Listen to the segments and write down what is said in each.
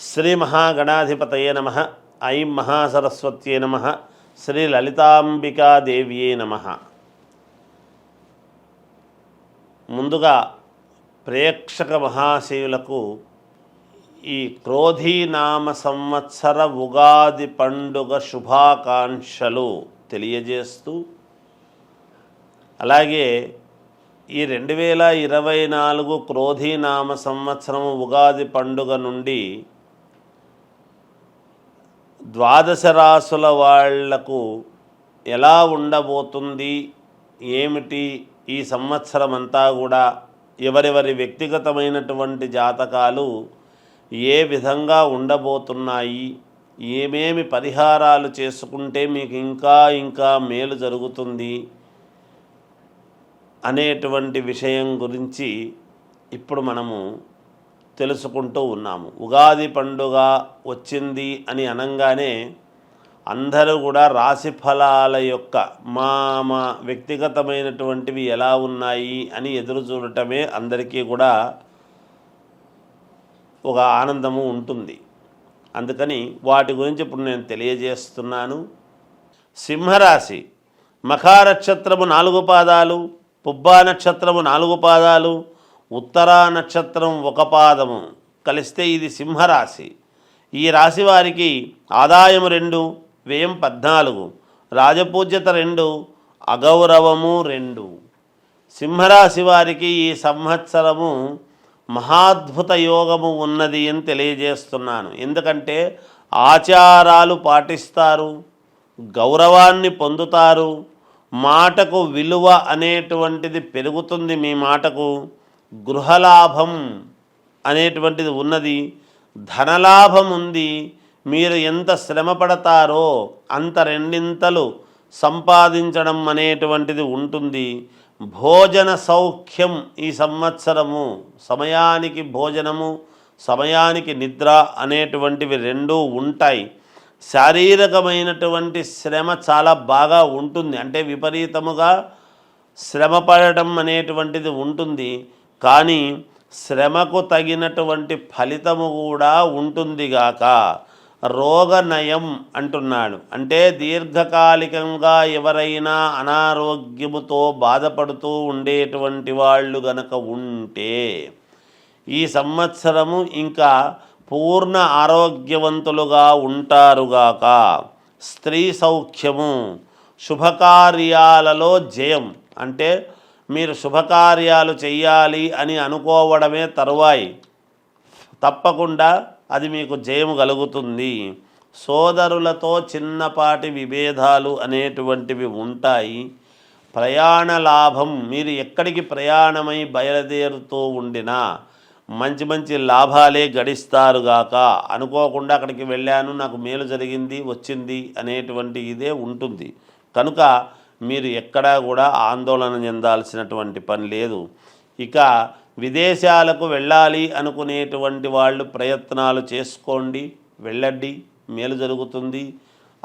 శ్రీ మహాగణాధిపతయే నమ. ఐం మహాసరస్వత్యే నమ. శ్రీ లలితాంబికాదేవ్యే నమ. ముందుగా ప్రేక్షక మహాశయులకు ఈ క్రోధీనామ సంవత్సర ఉగాది పండుగ శుభాకాంక్షలు తెలియజేస్తూ అలాగే ఈ రెండు వేల ఇరవై నాలుగు క్రోధీనామ సంవత్సరం ఉగాది పండుగ నుండి ద్వాదశ రాసుల వాళ్ళకు ఎలా ఉండబోతుంది? ఏమిటి? ఈ సంవత్సరం అంతా కూడా ఎవరెవరి వ్యక్తిగతమైనటువంటి జాతకాలు ఏ విధంగా ఉండబోతున్నాయి? ఏమేమి పరిహారాలు చేసుకుంటే మీకు ఇంకా ఇంకా మేలు జరుగుతుంది? అనేటువంటి విషయం గురించి ఇప్పుడు మనము తెలుసుకుంటూ ఉన్నాము. ఉగాది పండుగ వచ్చింది అని అనగానే అందరూ కూడా రాశి ఫలాల యొక్క మా మా వ్యక్తిగతమైనటువంటివి ఎలా ఉన్నాయి అని ఎదురు చూడటమే అందరికీ కూడా ఒక ఆనందము ఉంటుంది. అందుకని వాటి గురించి ఇప్పుడు నేను తెలియజేస్తున్నాను. సింహరాశి మఖా నక్షత్రము నాలుగు పాదాలు పుబ్బా నక్షత్రము నాలుగు పాదాలు ఉత్తరా నక్షత్రం ఒక పాదము కలిస్తే ఇది సింహరాశి. ఈ రాశి వారికి ఆదాయం రెండు వ్యయం పద్నాలుగు రాజపూజ్యత రెండు అగౌరవము రెండు. సింహరాశి వారికి ఈ సంవత్సరము మహాద్భుత యోగము ఉన్నది అని తెలియజేస్తున్నాను. ఎందుకంటే ఆచారాలు పాటిస్తారు గౌరవాన్ని పొందుతారు మాటకు విలువ అనేటువంటిది పెరుగుతుంది మీ మాటకు. గృహలాభం అనేటువంటిది ఉన్నది ధనలాభం ఉంది మీరు ఎంత శ్రమ పడతారో అంత రెండింతలు సంపాదించడం అనేటువంటిది ఉంటుంది. భోజన సౌఖ్యం ఈ సంవత్సరము సమయానికి భోజనము సమయానికి నిద్ర అనేటువంటివి రెండూ ఉంటాయి. శారీరకమైనటువంటి శ్రమ చాలా బాగా ఉంటుంది. అంటే విపరీతముగా శ్రమ పడటం అనేటువంటిది ఉంటుంది. కానీ శ్రమకు తగినటువంటి ఫలితము కూడా ఉంటుంది గాక. రోగనయం అంటున్నాడు. అంటే దీర్ఘకాలికంగా ఎవరైనా అనారోగ్యముతో బాధపడుతూ ఉండేటువంటి వాళ్ళు గనక ఉంటే ఈ సంవత్సరము ఇంకా పూర్ణ ఆరోగ్యవంతులుగా ఉంటారుగాక స్త్రీ సౌఖ్యము శుభకార్యాలలో జయం. అంటే మీరు శుభకార్యాలు చెయ్యాలి అని అనుకోవడమే తరువాయి. తప్పకుండా అది మీకు జయము కలుగుతుంది. సోదరులతో చిన్నపాటి విభేదాలు అనేటువంటివి ఉంటాయి. ప్రయాణ లాభం మీరు ఎక్కడికి ప్రయాణమై బయలుదేరుతూ ఉండినా మంచి మంచి లాభాలే గడిస్తారుగాక అనుకోకుండా అక్కడికి వెళ్ళాను నాకు మేలు జరిగింది వచ్చింది అనేటువంటి ఇదే ఉంటుంది. కనుక మీరు ఎక్కడా కూడా ఆందోళన చెందాల్సినటువంటి పని లేదు. ఇక విదేశాలకు వెళ్ళాలి అనుకునేటువంటి వాళ్ళు ప్రయత్నాలు చేసుకోండి వెళ్ళండి మేలు జరుగుతుంది.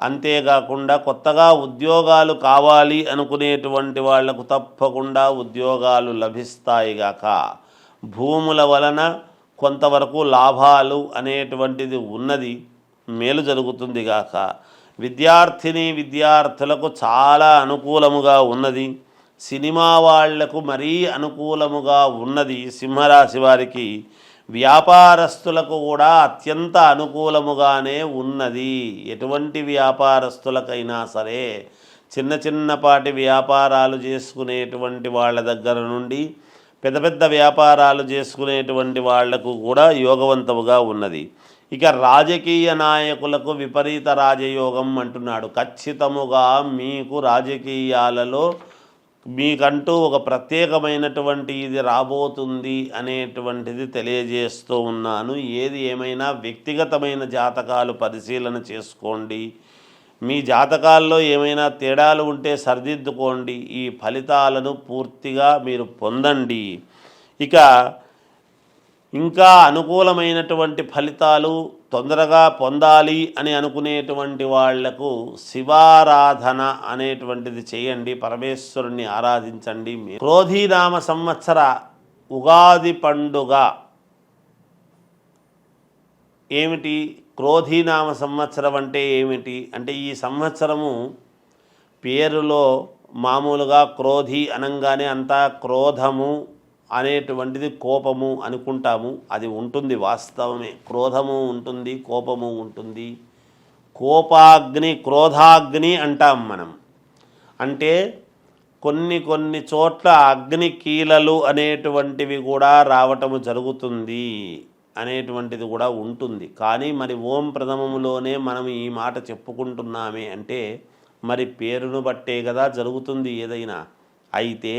అంతేకాకుండా కొత్తగా ఉద్యోగాలు కావాలి అనుకునేటువంటి వాళ్ళకు తప్పకుండా ఉద్యోగాలు లభిస్తాయిగాక భూముల వలన కొంతవరకు లాభాలు అనేటువంటిది ఉన్నది మేలు జరుగుతుంది గాక. విద్యార్థిని విద్యార్థులకు చాలా అనుకూలముగా ఉన్నది. సినిమా వాళ్ళకు మరీ అనుకూలముగా ఉన్నది సింహరాశి వారికి. వ్యాపారస్తులకు కూడా అత్యంత అనుకూలముగానే ఉన్నది. ఎటువంటి వ్యాపారస్తులకైనా సరే చిన్న చిన్నపాటి వ్యాపారాలు చేసుకునేటువంటి వాళ్ళ దగ్గర నుండి పెద్ద పెద్ద వ్యాపారాలు చేసుకునేటువంటి వాళ్ళకు కూడా యోగవంతముగా ఉన్నది. ఇక రాజకీయ నాయకులకు విపరీత రాజయోగం అంటున్నాడు. ఖచ్చితముగా మీకు రాజకీయాలలో మీకంటూ ఒక ప్రత్యేకమైనటువంటి ఇది రాబోతుంది అనేటువంటిది తెలియజేస్తూ ఉన్నాను. ఏది ఏమైనా వ్యక్తిగతమైన జాతకాలు పరిశీలన చేసుకోండి. మీ జాతకాల్లో ఏమైనా తేడాలు ఉంటే సరిదిద్దుకోండి. ఈ ఫలితాలను పూర్తిగా మీరు పొందండి. ఇక ఇంకా అనుకూలమైనటువంటి ఫలితాలు తొందరగా పొందాలి అని అనుకునేటువంటి వాళ్ళకు శివారాధన అనేటువంటిది చేయండి పరమేశ్వరుణ్ణి ఆరాధించండి. క్రోధీనామ సంవత్సర ఉగాది పండుగ ఏమిటి? క్రోధీనామ సంవత్సరం అంటే ఏమిటి? అంటే ఈ సంవత్సరము పేరులో మామూలుగా క్రోధి అనంగానే అంతా క్రోధము అనేటువంటిది కోపము అనుకుంటాము. అది ఉంటుంది వాస్తవమే. క్రోధము ఉంటుంది కోపము ఉంటుంది. కోపాగ్ని క్రోధాగ్ని అంటాం మనం. అంటే కొన్ని కొన్ని చోట్ల అగ్ని కీలలు అనేటువంటివి కూడా రావటము జరుగుతుంది అనేటువంటిది కూడా ఉంటుంది. కానీ మరి ఓం ప్రథమములోనే మనం ఈ మాట చెప్పుకుంటున్నామే అంటే మరి పేరును బట్టే కదా జరుగుతుంది ఏదైనా. అయితే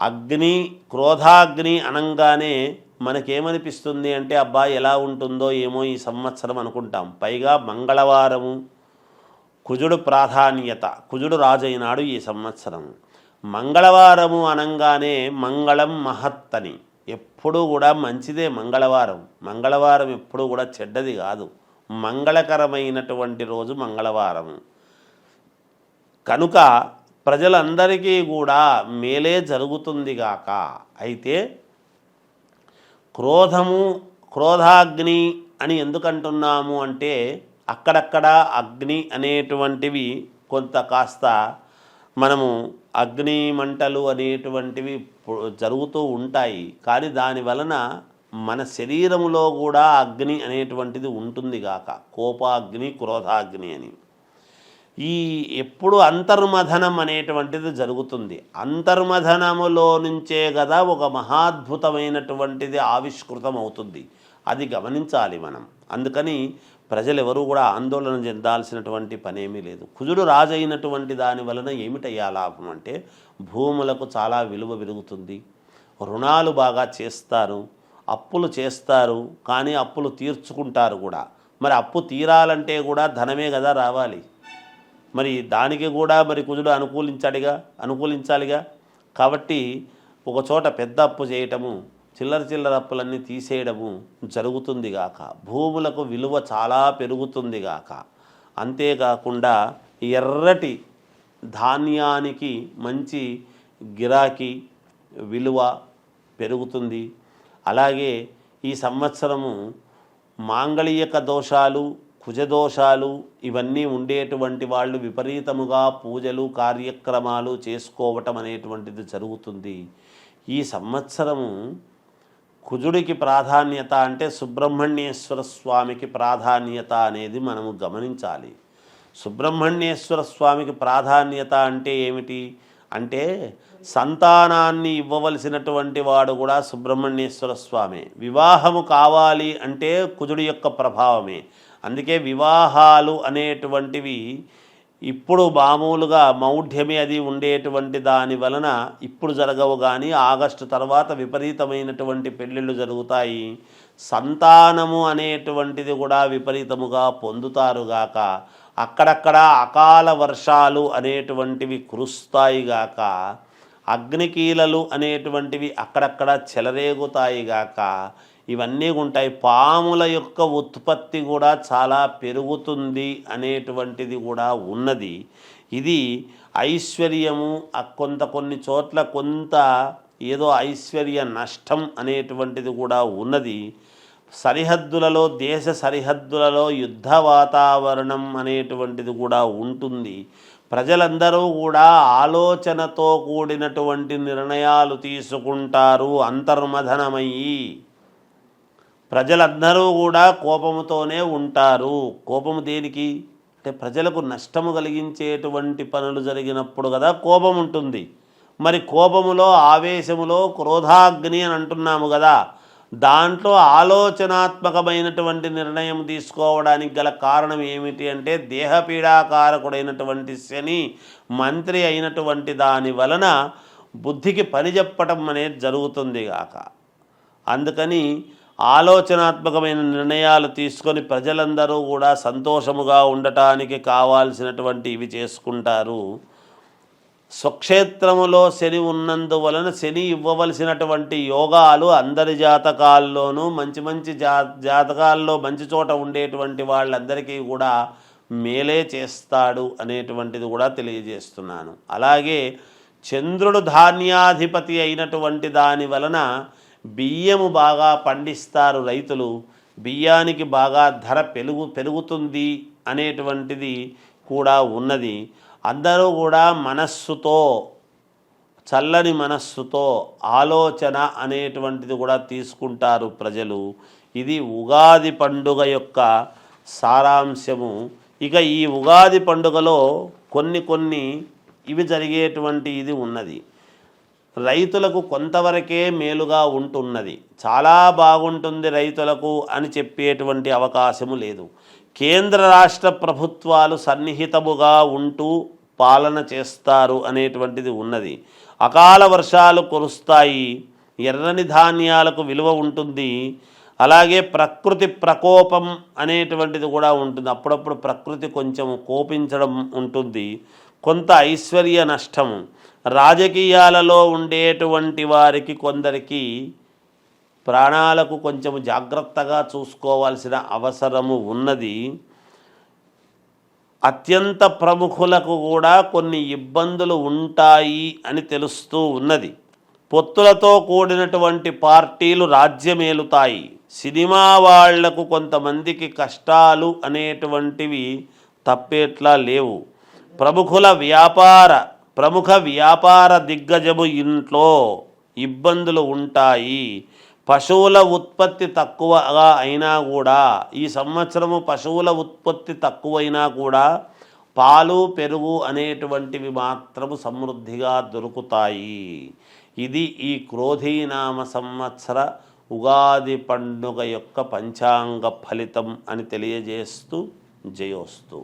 అగ్ని క్రోధాగ్ని అనంగానే మనకేమనిపిస్తుంది అంటే అబ్బా ఎలా ఉంటుందో ఏమో ఈ సంవత్సరం అనుకుంటాం. పైగా మంగళవారము కుజుడు ప్రాధాన్యత కుజుడు రాజైనాడు ఈ సంవత్సరం. మంగళవారము అనంగానే మంగళం మహత్తని. ఎప్పుడూ కూడా మంచిదే మంగళవారం. మంగళవారం ఎప్పుడూ కూడా చెడ్డది కాదు. మంగళకరమైనటువంటి రోజు మంగళవారం. కనుక ప్రజలందరికీ కూడా మేలే జరుగుతుంది గాక. అయితే క్రోధము క్రోధాగ్ని అని ఎందుకంటున్నాము అంటే అక్కడక్కడ అగ్ని అనేటువంటివి కొంత కాస్త మనము అగ్ని మంటలు అనేటువంటివి జరుగుతూ ఉంటాయి. కానీ దాని వలన మన శరీరంలో కూడా అగ్ని అనేటువంటిది ఉంటుంది గాక. కోపాగ్ని క్రోధాగ్ని అని. ఈ ఎప్పుడు అంతర్మథనం అనేటువంటిది జరుగుతుంది. అంతర్మథనములో నుంచే కదా ఒక మహాద్భుతమైనటువంటిది ఆవిష్కృతం అవుతుంది అది గమనించాలి మనం. అందుకని ప్రజలు ఎవరు కూడా ఆందోళన చెందాల్సినటువంటి పనేమీ లేదు. కుజుడు రాజైనటువంటి దాని వలన ఏమిటయ్యా లాభం అంటే భూములకు చాలా విలువ పెరుగుతుంది. రుణాలు బాగా చేస్తారు. అప్పులు చేస్తారు. కానీ అప్పులు తీర్చుకుంటారు కూడా. మరి అప్పు తీరాలంటే కూడా ధనమే కదా రావాలి. మరి దానికి కూడా మరి కుజుడు అనుకూలించాడుగా అనుకూలించాలిగా. కాబట్టి ఒక చోట పెద్ద అప్పు చేయటము చిల్లర చిల్లర అప్పులన్నీ తీసేయడము జరుగుతుంది గాక. భూములకు విలువ చాలా పెరుగుతుంది గాక. అంతేకాకుండా ఎర్రటి ధాన్యానికి మంచి గిరాకీ విలువ పెరుగుతుంది. అలాగే ఈ సంవత్సరము మాంగళీయక దోషాలు కుజదోషాలు ఇవన్నీ ఉండేటువంటి వాళ్ళు విపరీతముగా పూజలు కార్యక్రమాలు చేసుకోవటం అనేటువంటిది జరుగుతుంది. ఈ సంవత్సరము కుజుడికి ప్రాధాన్యత అంటే సుబ్రహ్మణ్యేశ్వర స్వామికి ప్రాధాన్యత అనేది మనము గమనించాలి. సుబ్రహ్మణ్యేశ్వర స్వామికి ప్రాధాన్యత అంటే ఏమిటి? అంటే సంతానాన్ని ఇవ్వవలసినటువంటి వాడు కూడా సుబ్రహ్మణ్యేశ్వర స్వామి. వివాహము కావాలి అంటే కుజుడి యొక్క ప్రభావమే. అందుకే వివాహాలు అనేటువంటివి ఇప్పుడు మామూలుగా మౌఢ్యమే అది ఉండేటువంటి దాని వలన ఇప్పుడు జరగవు కానీ ఆగస్టు తర్వాత విపరీతమైనటువంటి పెళ్ళిళ్ళు జరుగుతాయి. సంతానము అనేటువంటిది కూడా విపరీతముగా పొందుతారుగాక అక్కడక్కడ అకాల వర్షాలు అనేటువంటివి కురుస్తాయిగాక అగ్నికీలలు అనేటువంటివి అక్కడక్కడ చెలరేగుతాయిగాక ఇవన్నీ ఉంటాయి. పాముల యొక్క ఉత్పత్తి కూడా చాలా పెరుగుతుంది అనేటువంటిది కూడా ఉన్నది. ఇది ఐశ్వర్యము కొంత కొన్ని చోట్ల కొంత ఏదో ఐశ్వర్య నష్టం అనేటువంటిది కూడా ఉన్నది. సరిహద్దులలో దేశ సరిహద్దులలో యుద్ధ వాతావరణం అనేటువంటిది కూడా ఉంటుంది. ప్రజలందరూ కూడా ఆలోచనతో కూడినటువంటి నిర్ణయాలు తీసుకుంటారు అంతర్మథనమయ్యి ప్రజలందరూ కూడా కోపముతోనే ఉంటారు. కోపము దేనికి? అంటే ప్రజలకు నష్టము కలిగించేటువంటి పనులు జరిగినప్పుడు కదా కోపం ఉంటుంది. మరి కోపములో ఆవేశములో క్రోధాగ్ని అని అంటున్నాము కదా. దాంట్లో ఆలోచనాత్మకమైనటువంటి నిర్ణయం తీసుకోవడానికి గల కారణం ఏమిటి అంటే దేహపీడాకారకుడైనటువంటి శని మంత్రి అయినటువంటి దాని వలన బుద్ధికి పని చెప్పటం అనేది జరుగుతుంది గాక. అందుకని ఆలోచనాత్మకమైన నిర్ణయాలు తీసుకొని ప్రజలందరూ కూడా సంతోషముగా ఉండటానికి కావాల్సినటువంటి ఇవి చేసుకుంటారు. స్వక్షేత్రములో శని ఉన్నందువలన శని ఇవ్వవలసినటువంటి యోగాలు అందరి జాతకాల్లోనూ మంచి మంచి జా జాతకాల్లో మంచి చోట ఉండేటువంటి వాళ్ళందరికీ కూడా మేలే చేస్తాడు అనేటువంటిది కూడా తెలియజేస్తున్నాను. అలాగే చంద్రుడు ధాన్యాధిపతి అయినటువంటి దాని వలన బియ్యము బాగా పండిస్తారు రైతులు బియ్యానికి బాగా ధర పెరుగు పెరుగుతుంది అనేటువంటిది కూడా ఉన్నది. అందరూ కూడా మనస్సుతో చల్లని మనస్సుతో ఆలోచన అనేటువంటిది కూడా తీసుకుంటారు ప్రజలు. ఇది ఉగాది పండుగ యొక్క సారాంశము. ఇక ఈ ఉగాది పండుగలో కొన్ని కొన్ని ఇవి జరిగేటువంటి ఇది ఉన్నది. రైతులకు కొంతవరకే మేలుగా ఉంటున్నది. చాలా బాగుంటుంది రైతులకు అని చెప్పేటువంటి అవకాశము లేదు. కేంద్ర రాష్ట్ర ప్రభుత్వాలు సన్నిహితముగా ఉంటూ పాలన చేస్తారు అనేటువంటిది ఉన్నది. అకాల వర్షాలు కురుస్తాయి. ఎర్రని ధాన్యాలకు విలువ ఉంటుంది. అలాగే ప్రకృతి ప్రకోపం అనేటువంటిది కూడా ఉంటుంది. అప్పుడప్పుడు ప్రకృతి కొంచెం కోపించడం ఉంటుంది. కొంత ఐశ్వర్య నష్టము. రాజకీయాలలో ఉండేటువంటి వారికి కొందరికి ప్రాణాలకు కొంచెం జాగ్రత్తగా చూసుకోవాల్సిన అవసరము ఉన్నది. అత్యంత ప్రముఖులకు కూడా కొన్ని ఇబ్బందులు ఉంటాయి అని తెలుస్తూ ఉన్నది. పొత్తులతో కూడినటువంటి పార్టీలు రాజ్యమేలుతాయి. సినిమా వాళ్ళకు కొంతమందికి కష్టాలు అనేటువంటివి తప్పేట్లా లేవు. ప్రముఖుల వ్యాపార ప్రముఖ వ్యాపార దిగ్గజము ఇంట్లో ఇబ్బందులు ఉంటాయి. పశువుల ఉత్పత్తి తక్కువగా అయినా కూడా ఈ సంవత్సరము పశువుల ఉత్పత్తి తక్కువైనా కూడా పాలు పెరుగు అనేటువంటివి మాత్రము సమృద్ధిగా దొరుకుతాయి. ఇది ఈ క్రోధీనామ సంవత్సర ఉగాది పండుగ యొక్క పంచాంగ ఫలితం అని తెలియజేస్తూ జయోస్తు.